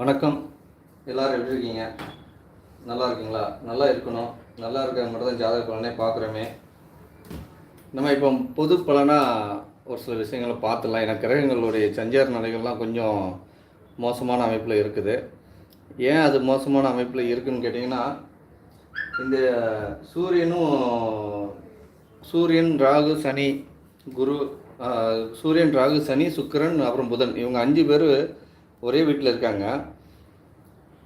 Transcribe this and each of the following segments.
வணக்கம். எல்லாரும் எப்படி இருக்கீங்க? நல்லா இருக்கீங்களா? நல்லா இருக்கணும். நல்லா இருக்க மட்டும் தான் ஜாதக பலனே பார்க்குறோமே. நம்ம இப்போ பொது பலனாக ஒரு சில விஷயங்களை பார்த்துடலாம். ஏன்னா கிரகங்களுடைய சஞ்சார நிலைகள்லாம் கொஞ்சம் மோசமான அமைப்பில் இருக்குது. ஏன் அது மோசமான அமைப்பில் இருக்குன்னு கேட்டிங்கன்னா இந்த சூரியனும் சூரியன் ராகு சனி குரு சூரியன் ராகு சனி சுக்கிரன் அப்புறம் புதன் இவங்க அஞ்சு பேர் ஒரே வீட்டில் இருக்காங்க.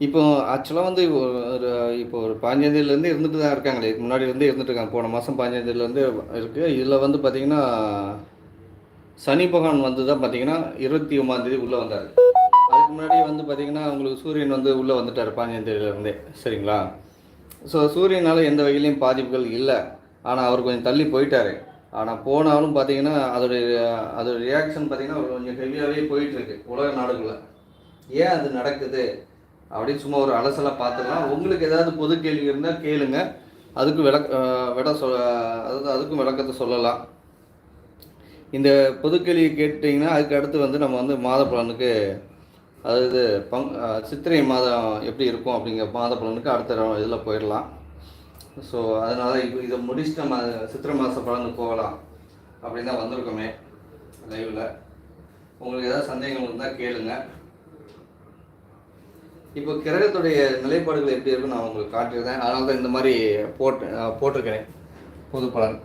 இப்போ ஆக்சுவலாக வந்து ஒரு இப்போ ஒரு பாஞ்சாந்தேதியிலேருந்து இருந்துட்டு தான் இருக்காங்களே. இதுக்கு முன்னாடி இருந்துட்டு இருக்காங்க. போன மாதம் பாஞ்சாந்தேதியிலேருந்து இருக்குது இதில் வந்து பார்த்திங்கன்னா சனி பகவான் வந்து தான் பார்த்தீங்கன்னா இருபத்தி ஒம்பதாந்தேதி உள்ளே வந்தார். அதுக்கு முன்னாடி வந்து பார்த்திங்கன்னா உங்களுக்கு சூரியன் வந்து உள்ளே வந்துட்டார் பாஞ்சாந்தேதியிலேருந்தே சரிங்களா? ஸோ சூரியனால் எந்த வகையிலையும் பாதிப்புகள் இல்லை. ஆனால் அவர் கொஞ்சம் தள்ளி போயிட்டாரு. ஆனால் போனாலும் பார்த்தீங்கன்னா அதோடைய அதோட ரியாக்ஷன் பார்த்தீங்கன்னா கொஞ்சம் ஹெவியாகவே போயிட்டுருக்கு உலக நாடுகளில். ஏன் அது நடக்குது? அப்படின்னு சும்மா ஒரு அலசலாக பார்த்துக்கலாம். உங்களுக்கு ஏதாவது பொது கேள்வி இருந்தால் கேளுங்க. அதுக்கு விளக்க விட சொல் அதாவது அதுக்கும் விளக்கத்தை சொல்லலாம். இந்த பொது கேள்வியை கேட்டிங்கன்னா அதுக்கு அடுத்து வந்து நம்ம வந்து மாத பலனுக்கு அதாவது பங் சித்திரை மாதம் எப்படி இருக்கும் அப்படிங்கிற மாத பலனுக்கு அடுத்த இதில் போயிடலாம். ஸோ அதனால் இப்போ இதை முடிச்சுட்டு நம்ம சித்திரை மாத பலனுக்கு போகலாம். அப்படின்னு தான் வந்திருக்கோமே லைவில். உங்களுக்கு ஏதாவது சந்தேகங்கள் இருந்தால் கேளுங்கள் இப்போ கிரகத்துடைய நிலைப்பாடுகள் எப்படி இருக்குன்னு நான் உங்களுக்கு காட்டியிருந்தேன் அதனால தான் இந்த மாதிரி போட்டு போட்டிருக்கிறேன். பொது பலன்.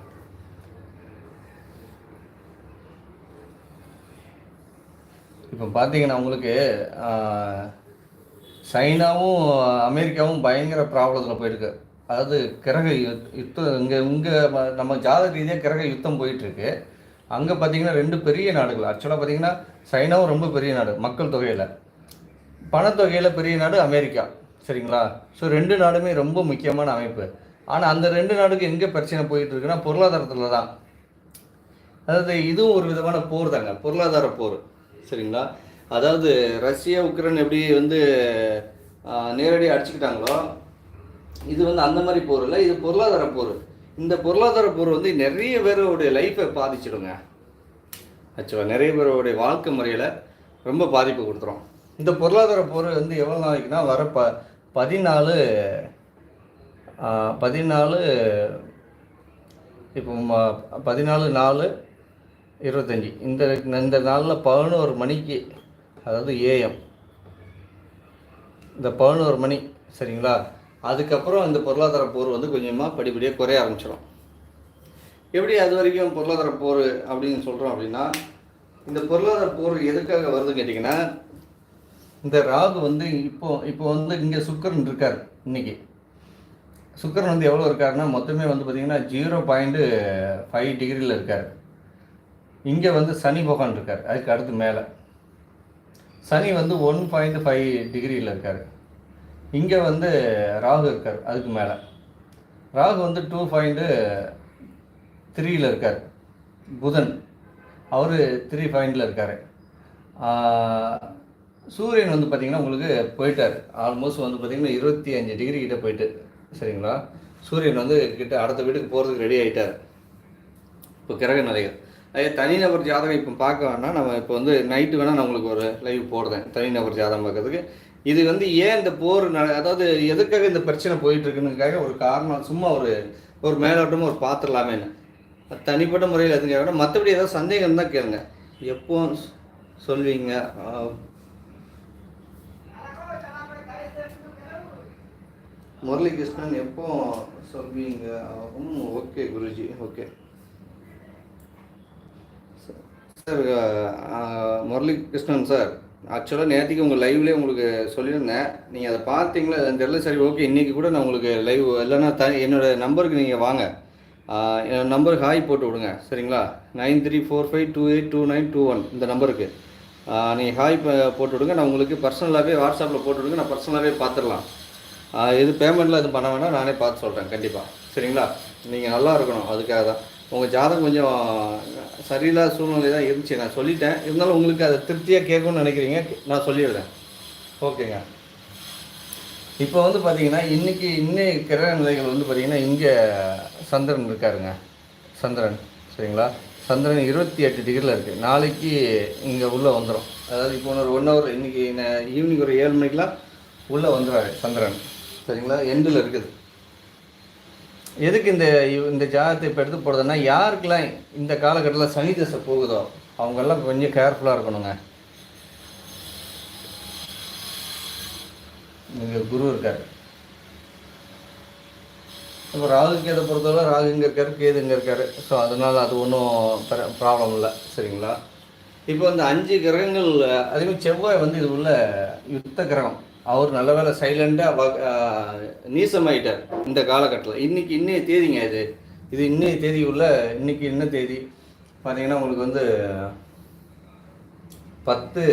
இப்போ பார்த்தீங்கன்னா உங்களுக்கு சைனாவும் அமெரிக்காவும் பயங்கர ப்ராப்ளத்தில் போயிருக்கு. அதாவது கிரக யுத்தம் இங்கே இங்கே நம்ம ஜாதக ரீதியாக கிரக யுத்தம் போயிட்டுருக்கு. அங்கே பார்த்தீங்கன்னா ரெண்டு பெரிய நாடுகள். ஆக்சுவலாக பார்த்தீங்கன்னா சைனாவும் ரொம்ப பெரிய நாடு. மக்கள் தொகையில். பணத்தொகையில் பெரிய நாடு அமெரிக்கா. சரிங்களா? ஸோ ரெண்டு நாடுமே ரொம்ப முக்கியமான அமைப்பு. ஆனால் அந்த ரெண்டு நாடுக்கு எங்கே பிரச்சனை போயிட்டு இருக்குன்னா பொருளாதாரத்தில் தான். அதாவது இதுவும் ஒரு விதமான போர் தாங்க. பொருளாதார போர். சரிங்களா? அதாவது ரஷ்யா உக்ரைன் எப்படி வந்து நேரடியாக அடிச்சுக்கிட்டாங்களோ இது வந்து அந்த மாதிரி போர் இல்லை. இது பொருளாதார போர். இந்த பொருளாதார போர் வந்து நிறைய பேருடைய லைஃப்பை பாதிச்சிடுங்க. ஆக்சுவலாக நிறைய பேருடைய வாழ்க்கை முறையில் ரொம்ப பாதிப்பு கொடுத்துரும். இந்த பொருளாதார போர் வந்து எவ்வளோ நாளைக்குன்னா வர ப பதினாலு பதினாலு இப்போ பதினாலு நாலு இருபத்தஞ்சி. இந்த இந்த நாளில் பதினோரு மணிக்கு அதாவது ஏஎம். இந்த பதினோரு மணி சரிங்களா? அதுக்கப்புறம் இந்த பொருளாதார போர் வந்து கொஞ்சமாக படிப்படியாக குறைய ஆரம்பிச்சிடும் எப்படி அது வரைக்கும் பொருளாதார போர் அப்படின்னு சொல்கிறோம் அப்படின்னா இந்த பொருளாதார போர் எதுக்காக வருதுன்னு கேட்டிங்கன்னா இந்த ராகு வந்து இப்போ இப்போ வந்து இங்கே சுக்கரன் இருக்கார் இன்னைக்கு. சுக்கரன் வந்து எவ்வளோ இருக்காருன்னா மொத்தமே வந்து பார்த்திங்கன்னா ஜீரோ பாயிண்ட்டு ஃபைவ் டிகிரியில் இருக்கார். இங்கே வந்து சனி பகவான் இருக்கார் அதுக்கு அடுத்து மேலே. சனி வந்து ஒன் பாயிண்ட் ஃபைவ் டிகிரியில் இருக்கார். இங்கே வந்து ராகு இருக்கார் அதுக்கு மேலே. ராகு வந்து டூ பாயிண்ட்டு த்ரீயில் இருக்கார். புதன் அவர் த்ரீ பாயிண்டில் இருக்கார். சூரியன் வந்து பார்த்திங்கன்னா உங்களுக்கு போயிட்டார். ஆல்மோஸ்ட் வந்து பார்த்திங்கன்னா இருபத்தி அஞ்சு டிகிரி கிட்ட போயிட்டு சரிங்களா? சூரியன் வந்து கிட்ட அடுத்த வீட்டுக்கு போகிறதுக்கு ரெடி ஆகிட்டார் இப்போ கிரக நிலைகள். அதே தனிநபர் ஜாதகம் இப்போ பார்க்க வேணாம் நம்ம இப்போ வந்து நைட்டு வேணால் நான் உங்களுக்கு ஒரு லைவ் போடுறேன் தனிநபர் ஜாதகம் பார்க்கறதுக்கு. இது வந்து ஏன் இந்த போர் ந அதாவது எதுக்காக இந்த பிரச்சனை போயிட்டுருக்குனுக்காக ஒரு காரணம் சும்மா ஒரு ஒரு மேலோட்டமாக ஒரு பார்த்துடலாமேன்னு தனிப்பட்ட முறையில் எதுவும் கேட்கணும் மற்றபடி ஏதாவது சந்தேகம் தான் கேளுங்க. எப்போ சொல்வீங்க? முரளிகிருஷ்ணன் எப்போ சொல்வீங்க? ம் okay Guruji okay. Sir Muralikrishnan sir ஆக்சுவலாக நேற்றுக்கு உங்கள் லைவ்லேயே உங்களுக்கு சொல்லியிருந்தேன். நீங்கள் அதை பார்த்தீங்களா தெரியல. சரி ஓகே இன்றைக்கி கூட நான் உங்களுக்கு லைவ் இல்லைன்னா த என்னோடய நம்பருக்கு நீங்கள் வாங்க. என்னோடய என்னோட நம்பருக்கு ஹாய் போட்டு விடுங்க. சரிங்களா? Nine three four five two eight two nine two one இந்த நம்பருக்கு நீங்கள் ஹாய் போட்டு விடுங்க. நான் உங்களுக்கு பர்சனலாகவே வாட்ஸ்அப்பில் போட்டு விடுங்க. நான் பர்சனலாகவே பார்த்துடலாம். எது பேமெண்ட்லாம் எதுவும் பண்ண வேணாம் நானே பார்த்து சொல்கிறேன் கண்டிப்பாக சரிங்களா? நீங்கள் நல்லா இருக்கணும் அதுக்காக தான். உங்கள் ஜாதகம் கொஞ்சம் சரியில்லாத சூழ்நிலை தான் இருந்துச்சு. நான் சொல்லிட்டேன். இருந்தாலும் உங்களுக்கு அதை திருப்தியாக கேட்கணும்னு நினைக்கிறீங்க நான் சொல்லிடுறேன். ஓகேங்க. இப்போ வந்து பார்த்தீங்கன்னா இன்னைக்கு இன்னைய கிரக நிலைகள் வந்து பார்த்திங்கன்னா இங்கே சந்திரன் இருக்காருங்க. சந்திரன் சரிங்களா? சந்திரன் இருபத்தி எட்டு டிகிரியில் இருக்குது நாளைக்கு இங்கே உள்ளே வந்துடும் அதாவது இப்போ ஒரு ஒன் ஹவர் இன்றைக்கி ஈவினிங் ஒரு ஏழு மணிக்கெலாம் உள்ளே வந்துடுறாரு சந்திரன். சரிங்களா? எண்டில் இருக்குது. எதுக்கு இந்த இந்த ஜாதகத்தை இப்போ எடுத்து போடுறதுன்னா யாருக்கெல்லாம் இந்த காலகட்டத்தில் சனி தசை போகுதோ அவங்கெல்லாம் கொஞ்சம் கேர்ஃபுல்லாக இருக்கணுங்க. இங்கே குரு இருக்கார். இப்போ ராகு கேதை பொறுத்தவரை ராகு இங்கே இருக்காரு கேது இங்கே இருக்காரு. ஸோ அதனால் அது ஒன்றும் ப்ராப்ளம் இல்லை. சரிங்களா? இப்போ இந்த அஞ்சு கிரகங்கள் அதேமாதிரி செவ்வாய் வந்து இது உள்ள யுத்த கிரகம். அவர் நல்ல வேலை சைலண்டாக நீசமாயிட்டார் இந்த காலகட்டத்தில். இன்றைக்கி இன்னைய தேதிங்க இது. இது இன்னைய தேதி உள்ள இன்னைக்கு என்ன தேதி? பார்த்தீங்கன்னா உங்களுக்கு வந்து பத்து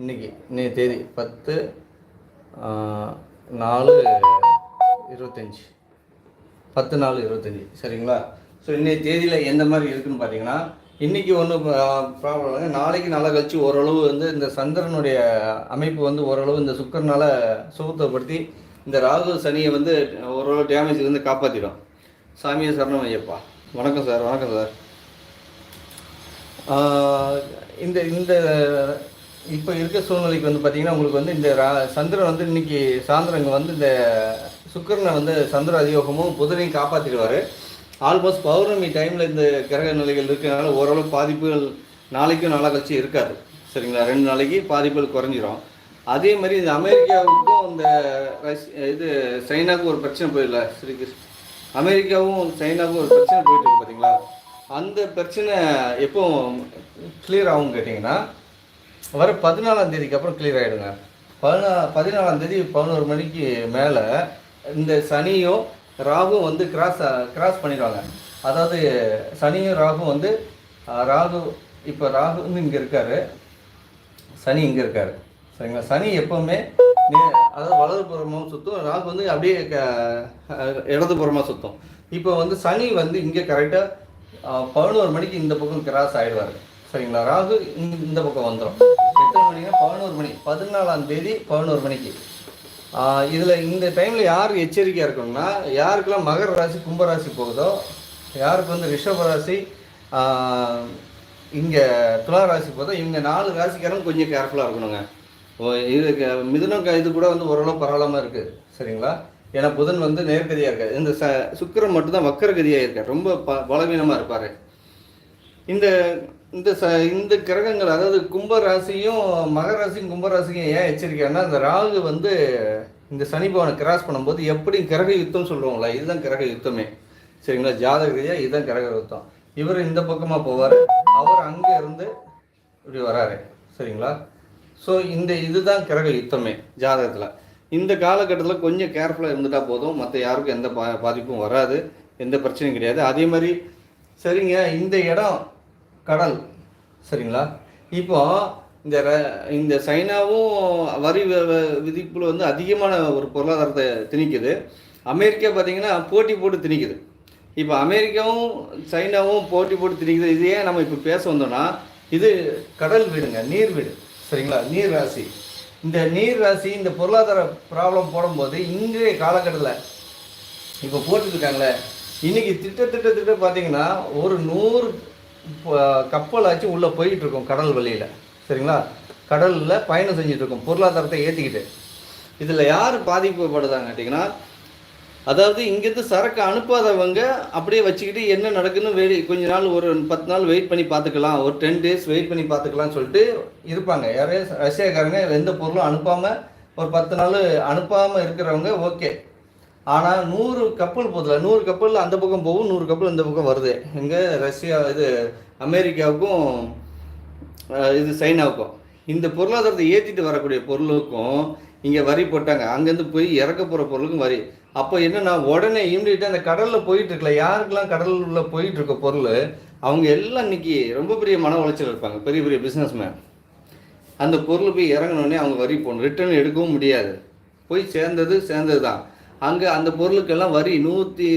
இன்னைக்கு இன்னைய தேதி. பத்து நாலு இருபத்தஞ்சி. பத்து நாலு இருபத்தஞ்சி. சரிங்களா? ஸோ இன்றைய தேதியில் எந்த மாதிரி இருக்குன்னு பார்த்தீங்கன்னா இன்றைக்கி ஒன்றும் ப்ராப்ளம் இல்லைங்க நாளைக்கு நாளை கழிச்சு ஓரளவு வந்து இந்த சந்திரனுடைய அமைப்பு வந்து ஓரளவு இந்த சுக்கரனால் சுகத்தப்படுத்தி இந்த ராகு சனியை வந்து ஓரளவு டேமேஜ் வந்து காப்பாற்றிடும் சாமியை சரணம் ஐயப்பா. வணக்கம் சார் வணக்கம் சார். இந்த இந்த இப்போ இருக்க சூழ்நிலைக்கு வந்து பார்த்திங்கன்னா உங்களுக்கு வந்து இந்த ரா சந்திரன் வந்து இன்னைக்கு சாயந்தரம் வந்து இந்த சுக்கரனை வந்து சந்திர அதியோகமும் புதனையும் காப்பாற்றிடுவார் ஆல்மோஸ்ட் பௌர்ணமி டைமில் இந்த கிரக நிலைகள் இருக்கிறதுனால ஓரளவு பாதிப்புகள் நாளைக்கும் நாளாக கழிச்சு இருக்காது. சரிங்களா? ரெண்டு நாளைக்கு பாதிப்புகள் குறைஞ்சிரும். அதே மாதிரி இந்த அமெரிக்காவுக்கும் இந்த ரஷ் இது சைனாவுக்கும் ஒரு பிரச்சனை போயிடல ஸ்ரீகிருஷ்ண அமெரிக்காவும் சைனாவுக்கும் ஒரு பிரச்சனை போயிட்டு இருக்கு பார்த்தீங்களா அந்த பிரச்சனை எப்போ கிளியர் ஆகும் கேட்டிங்கன்னா வர பதினாலாம் தேதிக்கு அப்புறம் கிளியர் ஆகிடுங்க பதினா பதினாலாம் தேதி பதினோரு மணிக்கு மேலே இந்த சனியும் ராகும் வந்து கிராஸ் கிராஸ் பண்ணிடுவாங்க. அதாவது சனியும் ராகும் வந்து ராகு இப்போ ராகு வந்து இங்கே இருக்காரு. சனி இங்கே இருக்காரு. சரிங்களா? சனி எப்போவுமே அதாவது வலதுபுறமும் சுற்றும் ராகு வந்து அப்படியே க- அஹ், இடதுபுறமாக சுற்றும் இப்போ வந்து சனி வந்து இங்கே கரெக்டாக பதினோரு மணிக்கு இந்த பக்கம் கிராஸ் ஆகிடுவார் சரிங்களா? ராகு இந்த- இந்த பக்கம் வந்துடும் எத்தனை மணினா பதினோரு மணி. பதினாலாம் தேதி பதினோரு மணிக்கு. இதில் இந்த டைமில் யார் எச்சரிக்கையாக இருக்கணும்னா யாருக்கெல்லாம் மகர ராசி கும்பராசி போகுதோ யாருக்கு வந்து ரிஷப ராசி இங்கே துலா ராசி போதோ இவங்க நாலு ராசிக்காரங்க கொஞ்சம் கேர்ஃபுல்லாக இருக்கணுங்க. ஓ, இது மிதுனம் க- இது கூட வந்து ஓரளவு பரவாயில்லாமல் இருக்குது சரிங்களா? ஏன்னா புதன் வந்து நேர்கதியாக இருக்காது இந்த ச சுக்கிரன் மட்டும்தான் வக்கரகதியாக இருக்கார். ரொம்ப ப பலவீனமாக இருப்பார். இந்த இந்த ச இந்த கிரகங்கள் அதாவது கும்பராசியும் மகராசியும் கும்பராசியும் ஏன் எச்சரிக்கைன்னா இந்த ராகு வந்து இந்த சனி பவனை கிராஸ் பண்ணும்போது எப்படி கிரக யுத்தம் சொல்லுவாங்களா இதுதான் கிரக யுத்தமே. சரிங்களா? ஜாதக ரீதியாக இதுதான் கிரக யுத்தம். இவர் இந்த பக்கமாக போவார் அவர் அங்கே இருந்து இப்படி வராரு. சரிங்களா? ஸோ இந்த இதுதான் கிரக யுத்தமே ஜாதகத்தில். இந்த காலகட்டத்தில் கொஞ்சம் கேர்ஃபுல்லாக இருந்துட்டால் போதும் மற்ற யாருக்கும் எந்த பா பாதிப்பும் வராது எந்த பிரச்சனையும் கிடையாது. அதே மாதிரி சரிங்க இந்த இடம் கடல் சரிங்களா? இப்போ இந்த ர- இந்த சைனாவும் வரி வ- விதிப்புல வந்து அதிகமான ஒரு பொருளாதாரத்தை திணிக்குது. அமெரிக்கா பார்த்திங்கன்னா போட்டி போட்டு திணிக்குது. இப்போ அமெரிக்காவும் சைனாவும் போட்டி போட்டு திணிக்குது. இதையே நம்ம இப்போ பேச வந்தோம்னா இது கடல் வீடுங்க நீர் வீடு சரிங்களா? நீர் ராசி. இந்த நீர் ராசி இந்த பொருளாதார ப்ராப்ளம் போடும்போது இன்றைய காலகட்டத்தில் இப்போ போட்டுருக்காங்களே இன்னைக்கு திட்ட திட்ட திட்ட பார்த்தீங்கன்னா ஒரு நூறு இப்போ கப்பலாச்சும் உள்ளே போயிட்டு கடல் வழியில். சரிங்களா? கடலில் பயணம் செஞ்சுட்டு பொருளாதாரத்தை ஏற்றிக்கிட்டு இதில் யார் பாதிப்புப்படுதாங்க கேட்டிங்கன்னா அதாவது இங்கேருந்து சரக்கு அனுப்பாதவங்க அப்படியே வச்சுக்கிட்டு என்ன நடக்குன்னு வெடி கொஞ்ச நாள் ஒரு பத்து நாள் வெயிட் பண்ணி பார்த்துக்கலாம். ஒரு டென் டேஸ் வெயிட் பண்ணி பார்த்துக்கலாம்னு சொல்லிட்டு இருப்பாங்க. யாரையும் ரஷ்யாக்காரங்க எந்த பொருளும் அனுப்பாமல் ஒரு பத்து நாள் அனுப்பாமல் இருக்கிறவங்க ஓகே. ஆனால் நூறு கப்பல் போதில்ல நூறு கப்பல் அந்த பக்கம் போகும் நூறு கப்பல் இந்த பக்கம் வருது. இங்கே ரஷ்யா இது அமெரிக்காவுக்கும் இது சைனாவுக்கும். இந்த பொருளாதாரத்தை ஏற்றிட்டு வரக்கூடிய பொருளுக்கும் இங்கே வரி போட்டாங்க. அங்கேருந்து போய் இறக்க போகிற பொருளுக்கும் வரி. அப்போ என்னென்னா உடனே இம்மிடியட்டாக அந்த கடலில் போயிட்டு இருக்கல யாருக்கெல்லாம் கடலில் போயிட்டு இருக்க பொருள் அவங்க எல்லாம் இன்னைக்கு ரொம்ப பெரிய மன உளைச்சல் இருப்பாங்க. பெரிய பெரிய பிஸ்னஸ்மேன் அந்த பொருள் போய் இறங்கினோடனே அவங்க வரி போடணும். ரிட்டர்ன் எடுக்கவும் முடியாது. போய் சேர்ந்தது சேர்ந்தது தான் அங்கே அந்த பொருளுக்கெல்லாம் வரி நூற்றி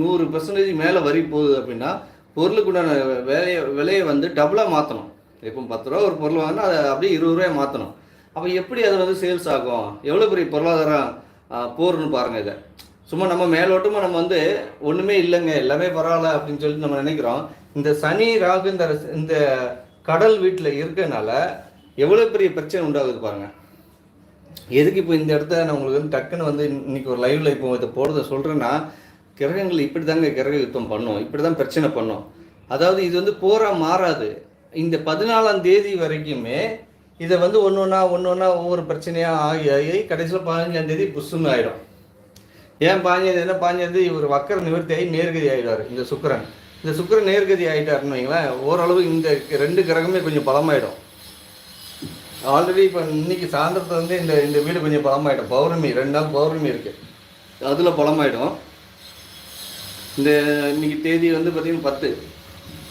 நூறு பர்சன்டேஜ் மேலே வரி போகுது அப்படின்னா பொருளுக்குண்டான விலையை விலையை வந்து டபுளாக மாற்றணும் இப்போ பத்து ரூபா ஒரு பொருள் வாங்கினா அதை அப்படியே இருபது ரூபாய் மாற்றணும் அப்போ எப்படி அது வந்து சேல்ஸ் ஆகும்? எவ்வளோ பெரிய பொருளாதாரம் ஆ, போர்னு பாருங்கள் இதை. சும்மா நம்ம மேலோட்டமாக நம்ம வந்து ஒன்றுமே இல்லைங்க எல்லாமே பரவாயில்ல அப்படின்னு சொல்லிட்டு நம்ம நினைக்கிறோம். இந்த சனி ராகு இந்த இந்த கடல் வீட்டில் இருக்கனால எவ்வளோ பெரிய பிரச்சனை உண்டாகுது பாருங்கள் எதுக்கு இப்போ இந்த இடத்த நான் உங்களுக்கு வந்து டக்குன்னு வந்து இன்னைக்கு ஒரு லைவ்ல இப்போ இதை போகிறத சொல்கிறேன்னா கிரகங்கள் இப்படி தாங்க கிரக யுத்தம் பண்ணும். இப்படி தான் பிரச்சனை பண்ணும். அதாவது இது வந்து போராக மாறாது. இந்த பதினாலாம் தேதி வரைக்குமே இதை வந்து ஒன்று ஒன்றா ஒன்று ஒன்றா ஒவ்வொரு பிரச்சனையாக ஆகி ஆகி கடைசியில் பதினஞ்சாம் தேதி புஷ்ஷுன்னு ஆகிடும் ஏன் பாஞ்சது என்ன பாஞ்சது இவர் வக்கர நிவர்த்தி ஆகி நேர்கதி ஆகிடுவார் இந்த சுக்கிரன். இந்த சுக்கிரன் நேர்கதி ஆகிட்டாருன்னு வைங்களேன் ஓரளவு இந்த ரெண்டு கிரகமே கொஞ்சம் பலமாயிடும். ஆல்ரெடி இப்போ இன்னைக்கு சாயந்தரத்தில் வந்து இந்த இந்த வீடு கொஞ்சம் பழமாயிடும். பௌர்ணமி ரெண்டு நாள் பௌர்ணமி இருக்குது அதில் பழமாயிடும். இந்த இன்னைக்கு தேதி வந்து பார்த்திங்கன்னா பத்து.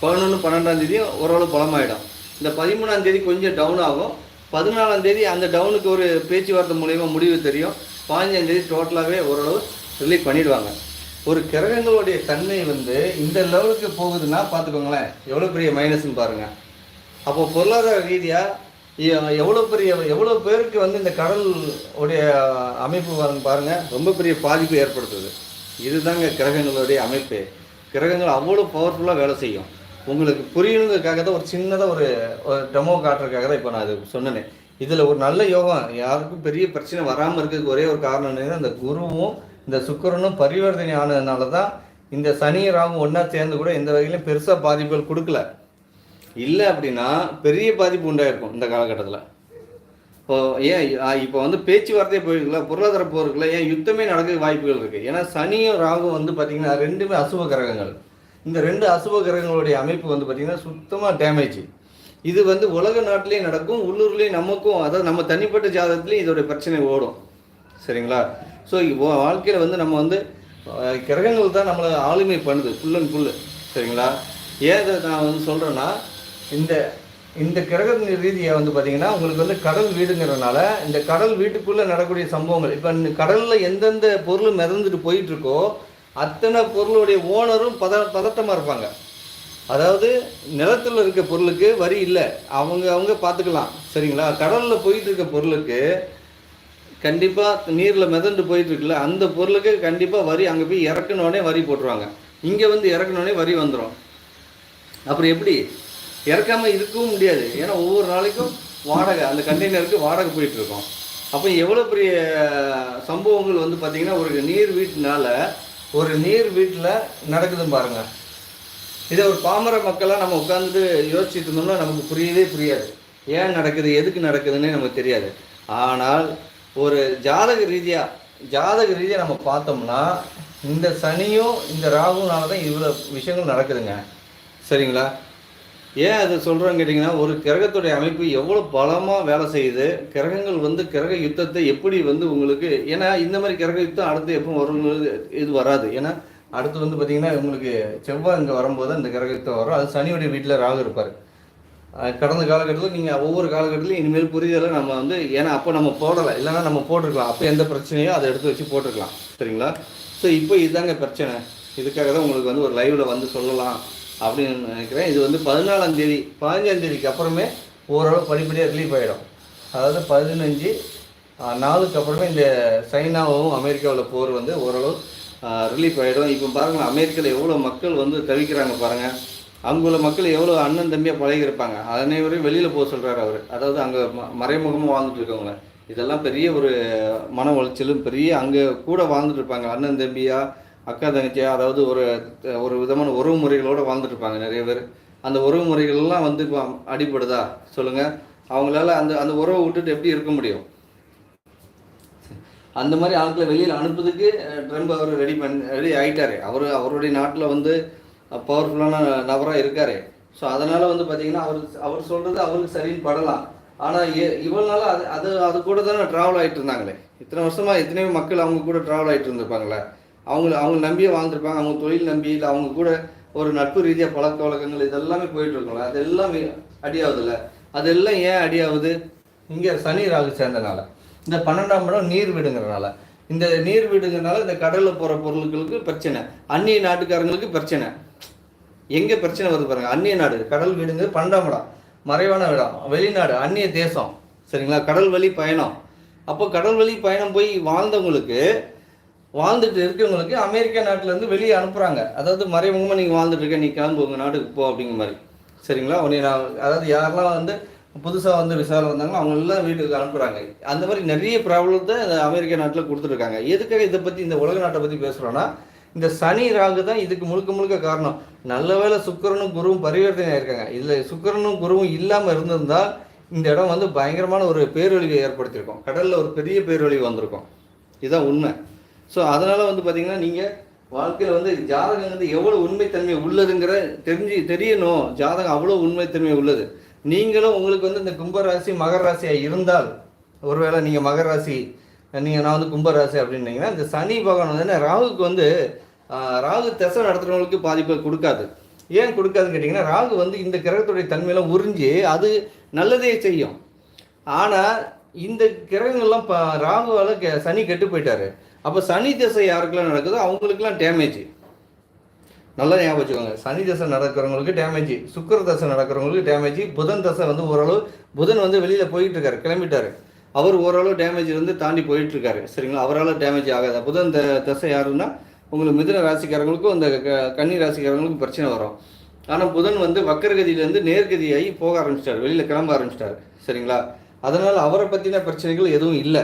பதினொன்று பன்னெண்டாம் தேதி ஓரளவு பழமாயிடும். இந்த பதிமூணாம் தேதி கொஞ்சம் டவுன் ஆகும். பதினாலாம் தேதி அந்த டவுனுக்கு ஒரு பேச்சுவார்த்தை மூலயமா முடிவு தெரியும். பதினஞ்சாம் தேதி டோட்டலாகவே ஓரளவு ரிலீவ் பண்ணிடுவாங்க. ஒரு கிரகங்களுடைய தன்மை வந்து இந்த லெவலுக்கு போகுதுன்னா பார்த்துக்கோங்களேன் எவ்வளோ பெரிய மைனஸ்ன்னு பாருங்கள் அப்போ பொருளாதார ரீதியாக எவ்வளோ பெரிய எவ்வளோ பேருக்கு வந்து இந்த கடல் உடைய அமைப்பு பாருங்கள் ரொம்ப பெரிய பாதிப்பு ஏற்படுத்துது. இதுதாங்க கிரகங்களுடைய அமைப்பு. கிரகங்கள் அவ்வளோ பவர்ஃபுல்லாக வேலை செய்யும். உங்களுக்கு புரியணுங்கிறதுக்காக தான் ஒரு சின்னதாக ஒரு டெமோ காட்டுறதுக்காக தான் இப்போ நான் அது சொன்னேனே. இதில் ஒரு நல்ல யோகம் யாருக்கும் பெரிய பிரச்சனை வராமல் இருக்கிறதுக்கு ஒரே ஒரு காரணம் என்னன்னா அந்த குருவும் இந்த சுக்கிரனும் பரிவர்த்தனை ஆனதுனால தான் இந்த சனி ராகும் ஒன்றா சேர்ந்து கூட எந்த வகையிலும் பெருசாக பாதிப்புகள் கொடுக்கல. இல்லை அப்படின்னா பெரிய பாதிப்பு உண்டாயிருக்கும் இந்த காலகட்டத்தில். இப்போ ஏன் இப்போ வந்து பேச்சுவார்த்தையே போயிருக்குல்ல பொருளாதார போருக்குல ஏன் யுத்தமே நடக்க வாய்ப்புகள் இருக்குது ஏன்னா சனியும் ராகும் வந்து பார்த்திங்கன்னா ரெண்டுமே அசுப கிரகங்கள். இந்த ரெண்டு அசுப கிரகங்களுடைய அமைப்பு வந்து பார்த்திங்கன்னா சுத்தமாக டேமேஜ் இது வந்து உலக நாட்டிலேயே நடக்கும் உள்ளூர்லேயும் நமக்கும் அதாவது நம்ம தனிப்பட்ட ஜாதகத்துலேயும் இதோடைய பிரச்சனை ஓடும். சரிங்களா? ஸோ வாழ்க்கையில் வந்து நம்ம வந்து கிரகங்கள் தான் நம்மளை ஆளுமை பண்ணுது ஃபுல் அண்ட் ஃபுல்லு சரிங்களா? ஏன் இதை நான் வந்து சொல்கிறேன்னா இந்த இந்த கிரக ரீதியாக வந்து பார்த்தீங்கன்னா உங்களுக்கு வந்து கடல் வீடுங்கிறதுனால இந்த கடல் வீட்டுக்குள்ளே நடக்கக்கூடிய சம்பவங்கள் இப்போ கடலில் எந்தெந்த பொருள் மிதந்துட்டு போயிட்டுருக்கோ அத்தனை பொருளுடைய ஓனரும் பத பதட்டமாக இருப்பாங்க. அதாவது நிலத்தில் இருக்க பொருளுக்கு வரி இல்லை. அவங்க அவங்க பார்த்துக்கலாம் சரிங்களா? கடலில் போயிட்டு இருக்க பொருளுக்கு கண்டிப்பாக நீரில் மிதந்து போயிட்டுருக்குல்ல அந்த பொருளுக்கு கண்டிப்பாக வரி அங்கே போய் இறக்குனோடனே வரி போட்டுருவாங்க. இங்கே வந்து இறக்குனோடனே வரி வந்துடும் அப்புறம் எப்படி? இறக்காம இருக்கவும் முடியாது. ஏன்னா ஒவ்வொரு நாளைக்கும் வாடகை அந்த கண்டெய்னருக்கு வாடகை போயிட்டு இருக்கோம். அப்போ எவ்வளோ பெரிய சம்பவங்கள் வந்து பார்த்தீங்கன்னா ஒரு நீர் வீட்டினால ஒரு நீர் வீட்டில் நடக்குதுன்னு பாருங்க. இதை ஒரு பாமர மக்களாக நம்ம உட்காந்துட்டு யோசிச்சுட்டு இருந்தோம்னா நமக்கு புரியவே புரியாது. ஏன் நடக்குது எதுக்கு நடக்குதுன்னே நமக்கு தெரியாது. ஆனால் ஒரு ஜாதக ரீதியாக ஜாதக ரீதியாக நம்ம பார்த்தோம்னா இந்த சனியும் இந்த ராகுனால தான் இவ்வளோ விஷயங்கள் நடக்குதுங்க. சரிங்களா? ஏன் அதை சொல்கிறேன்னு கேட்டிங்கன்னா ஒரு கிரகத்துடைய அமைப்பு எவ்வளோ பலமாக வேலை செய்யுது கிரகங்கள் வந்து கிரக யுத்தத்தை எப்படி வந்து உங்களுக்கு ஏன்னா இந்த மாதிரி கிரக யுத்தம் அடுத்து எப்போ வருங்கிறது இது வராது. ஏன்னா அடுத்து வந்து பார்த்திங்கன்னா உங்களுக்கு செவ்வாய் இங்கே வரும்போது அந்த கிரக யுத்தம் வரும். அது சனியுடைய வீட்டில் ராகு இருப்பார். கடந்த காலகட்டத்தில் நீங்கள் ஒவ்வொரு காலகட்டத்திலையும் இனிமேல் புரிதலை நம்ம வந்து ஏன்னா அப்போ நம்ம போடலை. இல்லைன்னா நம்ம போட்டிருக்கலாம். அப்போ எந்த பிரச்சனையோ அதை எடுத்து வச்சு போட்டிருக்கலாம். சரிங்களா? ஸோ இப்போ இதுதாங்க பிரச்சனை. இதுக்காக தான் உங்களுக்கு வந்து ஒரு லைவில் வந்து சொல்லலாம். அப்படின்னு நினைக்கிறேன். இது வந்து பதினாலாம் தேதி பதினஞ்சாம் தேதிக்கு அப்புறமே ஓரளவு படிப்படியாக ரிலீஃப் ஆகிடும் அதாவது பதினஞ்சு நாளுக்கு அப்புறமே இந்த சைனாவும் அமெரிக்காவில் போர் வந்து ஓரளவு ரிலீஃப் ஆகிடும் இப்போ பாருங்கள் அமெரிக்காவில் எவ்வளோ மக்கள் வந்து தவிக்கிறாங்க பாருங்கள் அங்குள்ள மக்கள் எவ்வளோ அண்ணன் தம்பியாக பழகியிருப்பாங்க. அனைவரையும் வெளியில் போக சொல்கிறாரு அவர். அதாவது அங்கே ம மறைமுகமாக வாழ்ந்துட்டு இருக்கவங்க இதெல்லாம் பெரிய ஒரு மன உளைச்சலும் பெரிய அங்கே கூட வாழ்ந்துட்டு இருப்பாங்க. அண்ணன் தம்பியாக அக்கா தங்கச்சியா அதாவது ஒரு ஒரு விதமான உறவு முறைகளோடு வாழ்ந்துட்டுருப்பாங்க நிறைய பேர். அந்த உறவு முறைகள்லாம் வந்து இப்போ அடிபடுதா சொல்லுங்கள் அவங்களால அந்த அந்த உறவை விட்டுட்டு எப்படி இருக்க முடியும்? அந்த மாதிரி ஆட்களை வெளியில் அனுப்புறதுக்கு ட்ரம்ப் அவர் ரெடி பண்ணி ரெடி ஆகிட்டாரு அவர் அவருடைய நாட்டில் வந்து பவர்ஃபுல்லான நபராக இருக்காரு. ஸோ அதனால் வந்து பார்த்தீங்கன்னா அவர் அவர் சொல்கிறது அவருக்கு சரின்னு படலாம். ஆனால் இவ்வளோ நாள் அது அது அது கூட தானே ட்ராவல் ஆகிட்டு இருந்தாங்களே. இத்தனை வருஷமாக எத்தனையோ மக்கள் அவங்க கூட ட்ராவல் ஆகிட்டு இருந்திருப்பாங்களே. அவங்கள அவங்க நம்பியே வாழ்ந்துருப்பாங்க. அவங்க தொழில் நம்பி இல்லை அவங்க கூட ஒரு நட்பு ரீதியாக பழக்க வழக்கங்கள் இதெல்லாமே போயிட்டு இருக்கோம்ல. அது எல்லாமே அடியாகுதுல்ல அதெல்லாம் ஏன் அடியாகுது இங்கே சனி ராகு சேர்ந்தனால. இந்த பன்னெண்டாம் இடம் நீர் வீடுங்கிறனால. இந்த நீர் வீடுங்கிறனால இந்த கடலில் போகிற பொருட்களுக்கு பிரச்சனை. அந்நிய நாட்டுக்காரங்களுக்கு பிரச்சனை. எங்கே பிரச்சனை வருது பாருங்க. அந்நிய நாடு கடல் வீடுங்க பன்னெண்டாம் இடம். மறைவான இடம். வெளிநாடு அந்நிய தேசம். சரிங்களா? கடல் வழி பயணம். அப்போ கடல் வழி பயணம் போய் வாழ்ந்தவங்களுக்கு வாழ்ந்துட்டு இருக்கவங்களுக்கு அமெரிக்கா நாட்டிலேருந்து வெளியே அனுப்புகிறாங்க அதாவது மறைமுகமாக நீங்கள் வாழ்ந்துட்டு இருக்க நீ கிளம்பு உங்கள் நாட்டுக்கு போ அப்படிங்கிற மாதிரி. சரிங்களா? உடனே நான் அதாவது யாரெல்லாம் வந்து புதுசாக வந்து விசாரணை வந்தாங்களோ அவங்களெல்லாம் வீட்டுக்கு அனுப்புகிறாங்க அந்த மாதிரி நிறைய ப்ராப்ளத்தை இந்த அமெரிக்கா நாட்டில் கொடுத்துருக்காங்க. எதுக்காக இதை பற்றி இந்த உலக நாட்டை பற்றி பேசுகிறோன்னா இந்த சனி ராகு தான் இதுக்கு முழுக்க முழுக்க காரணம். நல்ல வேளை சுக்கரனும் குருவும் பரிவர்த்தனை ஆயிருக்காங்க இதில் சுக்கரனும் குருவும் இல்லாமல் இருந்திருந்தால் இந்த இடம் வந்து பயங்கரமான ஒரு பேரொழிவை ஏற்படுத்தியிருக்கோம். கடலில் ஒரு பெரிய பேரொழிவு வந்திருக்கும். இதுதான் உண்மை. ஸோ அதனால் வந்து பார்த்தீங்கன்னா நீங்கள் வாழ்க்கையில் வந்து ஜாதகம் வந்து எவ்வளோ உண்மைத்தன்மை உள்ளதுங்கிற தெரிஞ்சு தெரியணும். ஜாதகம் அவ்வளோ உண்மைத்தன்மை உள்ளது. நீங்களும் உங்களுக்கு வந்து இந்த கும்பராசி மகர ராசியாக இருந்தால் ஒருவேளை நீங்கள் மகர ராசி நீங்கள் நான் வந்து கும்பராசி அப்படின்னீங்கன்னா இந்த சனி பகவான் வந்து ராகுக்கு வந்து ராகு தசை நடத்துகிறவங்களுக்கு பாதிப்பை கொடுக்காது. ஏன் கொடுக்காதுன்னு கேட்டிங்கன்னா ராகு வந்து இந்த கிரகத்துடைய தன்மையெல்லாம் உறிஞ்சி அது நல்லதே செய்யும். ஆனால் இந்த கிரகங்கள்லாம் ப ராகுவால் கெ சனி கெட்டு போயிட்டாரு. அப்போ சனி திசை யாருக்கெல்லாம் நடக்குதோ அவங்களுக்குலாம் டேமேஜ் நல்லா ஞாபகம் வச்சுக்கோங்க. சனி தசை நடக்கிறவங்களுக்கு டேமேஜ் சுக்கிர தசை நடக்கிறவங்களுக்கு டேமேஜ் புதன் தசை வந்து ஓரளவு புதன் வந்து வெளியில் போயிட்டு இருக்காரு கிளம்பிட்டாரு. அவர் ஓரளவு டேமேஜ் வந்து தாண்டி போயிட்டு இருக்காரு சரிங்களா? அவரால் டேமேஜ் ஆகாது. புதன் த- தசை யாருன்னா உங்களுக்கு மிதன ராசிக்காரங்களுக்கும் அந்த க- கன்னி ராசிக்காரங்களுக்கும் பிரச்சனை வரும். ஆனால் புதன் வந்து வக்கரகதியிலேருந்து நேர்கதியாகி போக ஆரம்பிச்சிட்டாரு. வெளியில் கிளம்ப ஆரம்பிச்சிட்டார். சரிங்களா? அதனால் அவரை பற்றின பிரச்சனைகள் எதுவும் இல்லை.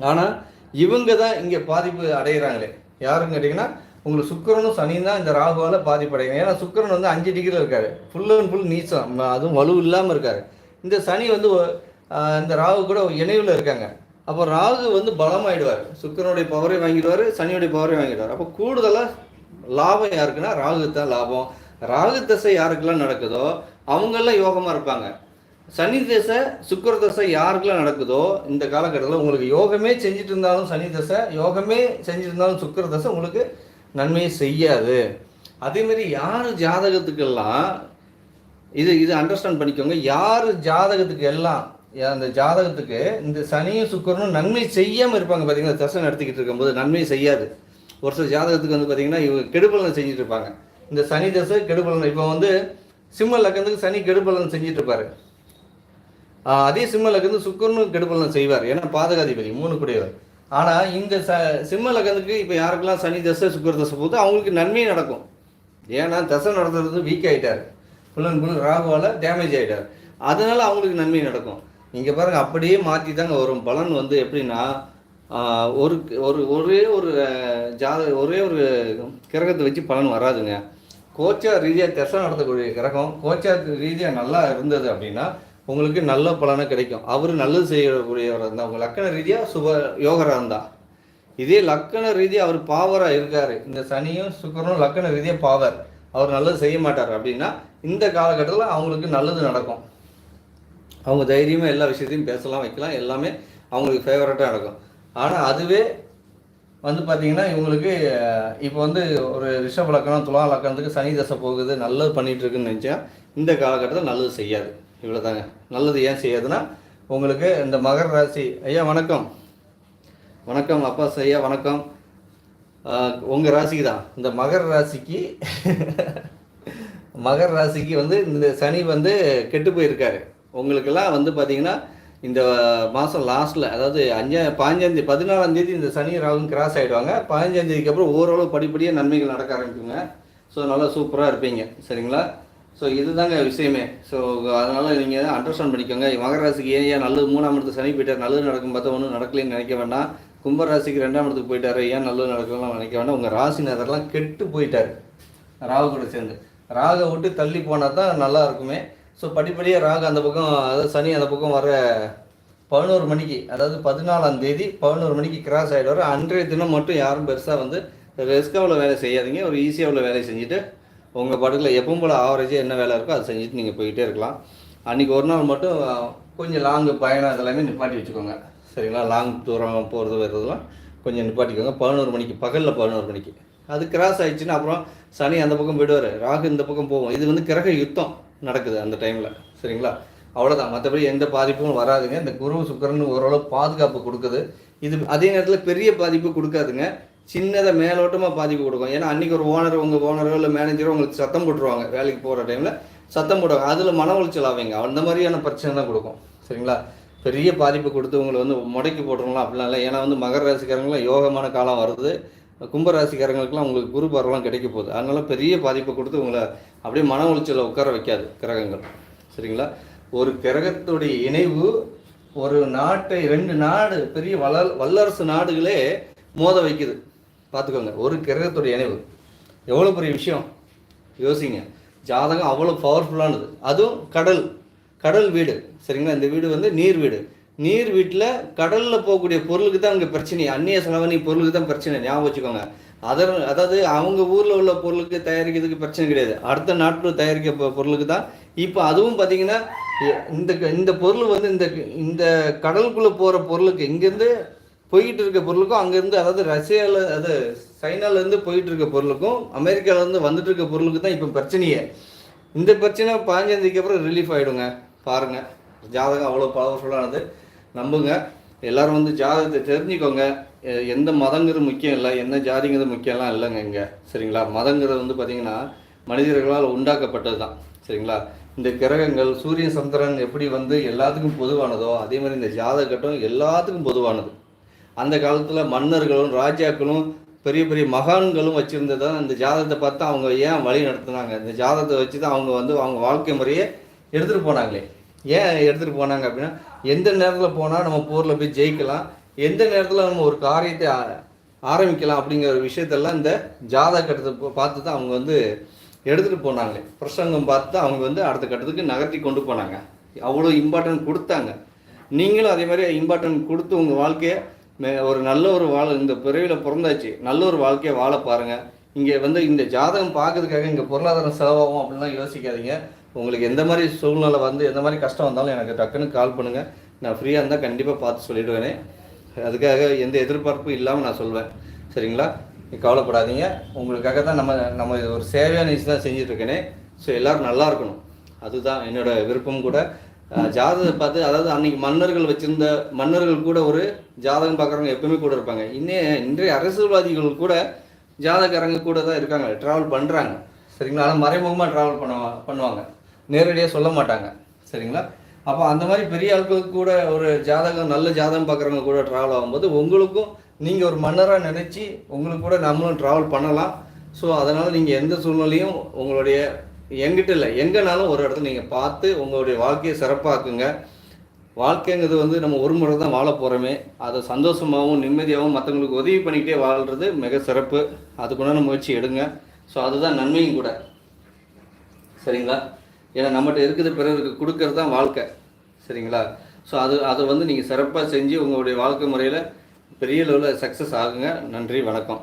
ஆனால் இவங்க தான் இங்கே பாதிப்பு அடைகிறாங்களே யாருன்னு கேட்டிங்கன்னா உங்களுக்கு சுக்கிரனும் சனியும் தான் இந்த ராகுவால் பாதிப்பு அடைகிறாங்க. ஏன்னா சுக்கிரன் வந்து அஞ்சு டிகிரியில் இருக்கார். ஃபுல் அண்ட் ஃபுல் நீச்சம். அதுவும் வலு இல்லாமல் இருக்கார். இந்த சனி வந்து இந்த ராகு கூட இணைவில் இருக்காங்க. அப்போ ராகு வந்து பலமாயிடுவார். சுக்கிரனுடைய பவரை வாங்கிடுவார் சனியுடைய பவரை வாங்கிடுவார். அப்போ கூடுதலாக லாபம் யாருக்குன்னா ராகு தான் லாபம். ராகு தசை யாருக்கெல்லாம் நடக்குதோ அவங்கெல்லாம் யோகமாக இருப்பாங்க. சனி தசை சுக்கர தசை யாருக்கெல்லாம் நடக்குதோ இந்த காலகட்டத்தில் உங்களுக்கு யோகமே செஞ்சுட்டு இருந்தாலும் சனி தசை யோகமே செஞ்சுட்டு இருந்தாலும் சுக்கர தசை உங்களுக்கு நன்மையை செய்யாது. அதேமாரி யார் ஜாதகத்துக்கெல்லாம் இது இது அண்டர்ஸ்டாண்ட் பண்ணிக்கோங்க. யார் ஜாதகத்துக்கு எல்லாம் அந்த ஜாதகத்துக்கு இந்த சனியும் சுக்கிரனும் நன்மை செய்யாமல் இருப்பாங்க பார்த்தீங்கன்னா தசை நடத்திக்கிட்டு இருக்கும்போது நன்மை செய்யாது. ஒரு சில ஜாதகத்துக்கு வந்து பார்த்தீங்கன்னா இவங்க கெடுபலன் செஞ்சுட்டு இருப்பாங்க. இந்த சனி தசை கெடுபலன் இப்போ வந்து சிம்ம லக்கணத்துக்கு சனி கெடுபலன் செஞ்சுட்டு இருப்பாரு. அதே சிம்ம லக்கணத்துக்கு சுக்கரனும் கெடுபலன் செய்வார். ஏன்னா பாதகாதிபதி மூணு கூடியவர். ஆனால் இந்த ச சிம்ம லக்கணத்துக்கு இப்போ யாருக்கெல்லாம் சனி தசை சுக்கர தசை போகுது அவங்களுக்கு நன்மை நடக்கும். ஏன்னா தசை நடத்துறது வீக் ஆகிட்டார் ஃபுல் அண்ட் ஃபுல் ராகுவால் டேமேஜ் ஆகிட்டார் அதனால் அவங்களுக்கு நன்மை நடக்கும். இங்கே பாருங்கள் அப்படியே மாற்றி தாங்க வரும். பலன் வந்து எப்படின்னா ஒரு ஒரு ஒரே ஒரு ஜாத ஒரே ஒரு கிரகத்தை வச்சு பலன் வராதுங்க. கோச்சா ரீதியாக தசை நடத்தக்கூடிய கிரகம் கோச்சா ரீதியாக நல்லா இருந்தது அப்படின்னா உங்களுக்கு நல்ல பலனை கிடைக்கும். அவர் நல்லது செய்யக்கூடியவராக இருந்தால் உங்கள் லக்கண ரீதியாக சுப யோகராக இருந்தா. இதே லக்கண ரீதியாக அவர் பாவராக இருக்கார். இந்த சனியும் சுக்கரனும் லக்கண ரீதியாக பாவர். அவர் நல்லது செய்ய மாட்டார். அப்படின்னா இந்த காலகட்டத்தில் அவங்களுக்கு நல்லது நடக்கும். அவங்க தைரியமாக எல்லா விஷயத்தையும் பேசலாம் வைக்கலாம். எல்லாமே அவங்களுக்கு ஃபேவரட்டாக நடக்கும் ஆனால் அதுவே வந்து பார்த்தீங்கன்னா இவங்களுக்கு இப்போ வந்து ஒரு ரிஷப லக்கணம் துலா லக்கணத்துக்கு சனி தசை போகுது நல்லது பண்ணிகிட்டு இருக்குன்னு நினச்சா இந்த காலகட்டத்தில் நல்லது செய்யாது. இவ்வளோதாங்க நல்லது ஏன் செய்யாதுன்னா உங்களுக்கு இந்த மகர ராசி ஐயா வணக்கம். வணக்கம் அப்பா ஐயா வணக்கம். உங்கள் ராசிக்கு தான் இந்த மகர ராசிக்கு மகர ராசிக்கு வந்து இந்த சனி வந்து கெட்டு போயிருக்காரு. உங்களுக்கெல்லாம் வந்து பார்த்தீங்கன்னா இந்த மாதம் லாஸ்ட்டில் அதாவது அஞ்சா பதினஞ்சாந்தேதி பதினாலாம் தேதி இந்த சனி ராகும் கிராஸ் ஆகிடுவாங்க பதினஞ்சாந்தேதிக்கு அப்புறம் ஓரளவு படிப்படியாக நன்மைகள் நடக்க ஆரம்பிக்குங்க. ஸோ நல்லா சூப்பராக இருப்பீங்க. சரிங்களா? ஸோ இதுதாங்க விஷயமே. ஸோ அதனால் நீங்கள் அண்டர்ஸ்டாண்ட் பண்ணிக்கோங்க. மகர ராசிக்கு ஏன் ஏன் நல்லது மூணாம் இடத்துக்கு சனி போயிட்டார். நல்லது நடக்கும் பார்த்தா ஒன்றும் நடக்கலைன்னு நினைக்க வேண்டாம். கும்ப ராசிக்கு ரெண்டாம் இடத்துக்கு போயிட்டாரு. ஏன் நல்லது நடக்கலாம் நினைக்க வேண்டாம். உங்கள் ராசி நேரம்லாம் கெட்டு போயிட்டார். ராகு கூட சேர்ந்து. ராகை விட்டு தள்ளி போனால் தான் நல்லா இருக்குமே. ஸோ படிப்படியாக ராகு அந்த பக்கம் அதாவது சனி அந்த பக்கம் வர பதினோரு மணிக்கு அதாவது பதினாலாம் தேதி பதினோரு மணிக்கு கிராஸ் ஆகிடுவார் அன்றைய தினம் மட்டும் யாரும் பெருசாக வந்து ரிஸ்க்காக உள்ள வேலை செய்யாதீங்க. ஒரு ஈஸியாக உள்ள வேலையை செஞ்சுட்டு உங்கள் படத்தில் எப்பவும் போல் ஆவரேஜாக என்ன வேலை இருக்கோ அதை செஞ்சுட்டு நீங்கள் போயிட்டே இருக்கலாம். அன்றைக்கி ஒரு நாள் மட்டும் கொஞ்சம் லாங்கு பயணம் இதெல்லாமே நிப்பாட்டி வச்சுக்கோங்க. சரிங்களா? லாங் தூரம் போகிறது வர்றதெல்லாம் கொஞ்சம் நிப்பாட்டிக்கோங்க. பதினோரு மணிக்கு பகலில் பதினோரு மணிக்கு. அது கிராஸ் ஆயிடுச்சுன்னா அப்புறம் சனி அந்த பக்கம் போயிடுவார் ராகு இந்த பக்கம் போகும். இது வந்து கிரக யுத்தம் நடக்குது அந்த டைமில் சரிங்களா? அவ்வளோதான் மற்றபடி எந்த பாதிப்பும் வராதுங்க. இந்த குரு சுக்கரன் ஓரளவு பாதுகாப்பு கொடுக்குது. இது அதே நேரத்தில் பெரிய பாதிப்பு கொடுக்காதுங்க. சின்னதை மேலோட்டமாக பாதிப்பு கொடுக்கும். ஏன்னா அன்றைக்கி ஒரு ஓனர் உங்கள் ஓனரோ இல்லை மேனேஜரோ உங்களுக்கு சத்தம் போட்டுருவாங்க வேலைக்கு போகிற டைமில் சத்தம் போடுவாங்க. அதில் மன உளைச்சல் ஆவீங்க. அந்த மாதிரியான பிரச்சனை தான் கொடுக்கும். சரிங்களா? பெரிய பாதிப்பு கொடுத்து உங்களை வந்து முடக்கி போட்டுருலாம் அப்படிலாம் இல்லை. ஏன்னா வந்து மகர ராசிக்காரங்களாம் யோகமான காலம் வருது. கும்ப ராசிக்காரங்களுக்குலாம் உங்களுக்கு குரு பார்வலாம் கிடைக்க போகுது. அதனால பெரிய பாதிப்பை கொடுத்து உங்களை அப்படியே மன உளைச்சலில் உட்கார வைக்காது கிரகங்கள். சரிங்களா? ஒரு கிரகத்துடைய இணைவு ஒரு நாட்டை ரெண்டு நாடு பெரிய வளர் வல்லரசு நாடுகளே மோத வைக்குது. பார்த்துக்கோங்க ஒரு கிரகத்துடைய இணைவு எவ்வளோ பெரிய விஷயம்? யோசிங்க. ஜாதகம் அவ்வளோ பவர்ஃபுல்லானது அதுவும் கடல். கடல் வீடு. சரிங்களா? இந்த வீடு வந்து நீர் வீடு. நீர் வீட்டில் கடலில் போகக்கூடிய பொருளுக்கு தான் அங்கே பிரச்சனை. அந்நிய செலவணி பொருளுக்கு தான் பிரச்சனை. ஞாபகம் வச்சுக்கோங்க. அதர் அதாவது அவங்க ஊரில் உள்ள பொருளுக்கு தயாரிக்கிறதுக்கு பிரச்சனை கிடையாது. அடுத்த நாட்டில் தயாரிக்க பொருளுக்கு தான். இப்போ அதுவும் பார்த்தீங்கன்னா இந்த க- இந்த பொருள் வந்து இந்த இந்த கடலுக்குள்ளே போகிற பொருளுக்கு இங்கேருந்து போய்கிட்டு இருக்க பொருளுக்கும் அங்கேருந்து அதாவது ரஷ்யாவில் அது சைனாலேருந்து போயிட்டு இருக்க பொருளுக்கும் அமெரிக்காவிலேருந்து வந்துட்டு இருக்க பொருளுக்கு தான் இப்போ பிரச்சனையே. இந்த பிரச்சனை பதினஞ்சாந்தேதிக்கு அப்புறம் ரிலீஃப் ஆகிடுங்க பாருங்கள் ஜாதகம் அவ்வளோ பவர்ஃபுல்லானது நம்புங்க. எல்லாரும் வந்து ஜாதகத்தை தெரிஞ்சுக்கோங்க. எந்த மதங்கிறது முக்கியம் இல்லை எந்த ஜாதிங்கிறது முக்கியம்லாம் இல்லைங்க இங்கே. சரிங்களா? மதங்கிறது வந்து பார்த்திங்கன்னா மனிதர்களால் உண்டாக்கப்பட்டது தான். சரிங்களா? இந்த கிரகங்கள் சூரியன் சந்திரன் எப்படி வந்து எல்லாத்துக்கும் பொதுவானதோ அதே மாதிரி இந்த ஜாதகட்டம் எல்லாத்துக்கும் பொதுவானது. அந்த காலத்தில் மன்னர்களும் ராஜாக்களும் பெரிய பெரிய மகான்களும் வச்சுருந்ததை இந்த ஜாதகத்தை பார்த்து அவங்க ஏன் வழி நடத்துனாங்க? இந்த ஜாதகத்தை வச்சு தான் அவங்க வந்து அவங்க வாழ்க்கை முறையை எடுத்துகிட்டு போனாங்களே. ஏன் எடுத்துகிட்டு போனாங்க அப்படின்னா எந்த நேரத்தில் போனால் நம்ம போரில் போய் ஜெயிக்கலாம் எந்த நேரத்தில் நம்ம ஒரு காரியத்தை ஆ- ஆரம்பிக்கலாம் அப்படிங்கிற ஒரு விஷயத்தெல்லாம் இந்த ஜாதக கட்டத்தை பார்த்து தான் அவங்க வந்து எடுத்துகிட்டு போனாங்களே. பிரசங்கம் பார்த்து தான் அவங்க வந்து அடுத்த கட்டத்துக்கு நகர்த்தி கொண்டு போனாங்க. அவ்வளோ இம்பார்ட்டன்ட் கொடுத்தாங்க. நீங்களும் அதே மாதிரி இம்பார்ட்டன்ட் கொடுத்து உங்கள் வாழ்க்கையை ஒரு நல்ல ஒரு வாழ் இந்த பிறவியில் பிறந்தாச்சு. நல்ல ஒரு வாழ்க்கையை வாழ பாருங்கள் இங்கே வந்து இந்த ஜாதகம் பார்க்கறதுக்காக இங்கே பொருளாதாரம் செலவாகும் அப்படின்லாம் யோசிக்காதீங்க. உங்களுக்கு எந்த மாதிரி சூழ்நிலை வந்து எந்த மாதிரி கஷ்டம் வந்தாலும் எனக்கு டக்குன்னு கால் பண்ணுங்கள் நான் ஃப்ரீயாக இருந்தால் கண்டிப்பாக பார்த்து சொல்லிவிடுவேனே அதுக்காக எந்த எதிர்பார்ப்பும் இல்லாமல் நான் சொல்வேன். சரிங்களா? கவலைப்படாதீங்க. உங்களுக்காக தான் நம்ம நம்ம ஒரு சேவையான விஷயம் தான் செஞ்சுட்ருக்கேனே ஸோ எல்லோரும் நல்லா இருக்கணும். அதுதான் என்னோடய விருப்பம் கூட. ஜாதகத்தை பார்த்து அதாவது அன்னைக்கு மன்னர்கள் வச்சிருந்த மன்னர்கள் கூட ஒரு ஜாதகம் பார்க்குறவங்க எப்பவுமே கூட இருப்பாங்க. இன்னே இன்றைய அரசியல்வாதிகள் கூட ஜாதகக்காரங்க கூட தான் இருக்காங்க. ட்ராவல் பண்ணுறாங்க சரிங்களா? ஆனால் மறைமுகமாக ட்ராவல் பண்ணுவா பண்ணுவாங்க. நேரடியாக சொல்ல மாட்டாங்க. சரிங்களா? அப்போ அந்த மாதிரி பெரிய ஆட்களுக்கு கூட ஒரு ஜாதகம் நல்ல ஜாதகம் பார்க்குறவங்க கூட ட்ராவல் ஆகும்போது உங்களுக்கும் நீங்கள் ஒரு மன்னராக நினச்சி உங்களுக்கு கூட நம்மளும் ட்ராவல் பண்ணலாம். ஸோ அதனால் நீங்கள் எந்த சூழ்நிலையும் உங்களுடைய எங்கிட்ட இல்லை. எங்கேனாலும் ஒரு இடத்துல நீங்கள் பார்த்து உங்களுடைய வாழ்க்கையை சிறப்பாக்குங்க. வாழ்க்கைங்கிறது வந்து நம்ம ஒரு முறை தான் வாழ போகிறோமே அதை சந்தோஷமாகவும் நிம்மதியாகவும் மற்றவங்களுக்கு உதவி பண்ணிக்கிட்டே வாழ்கிறது மிக சிறப்பு. அதுக்குண்டான முயற்சி எடுங்க. ஸோ அதுதான் நன்மையும் கூட. சரிங்களா? ஏன்னா நம்மகிட்ட இருக்குது பிறருக்கு கொடுக்கறது தான் வாழ்க்கை. சரிங்களா? ஸோ அது அதை வந்து நீங்கள் சிறப்பாக செஞ்சு உங்களுடைய வாழ்க்கை முறையில் பெரிய லெவலில் சக்ஸஸ் ஆகுங்க. நன்றி வணக்கம்.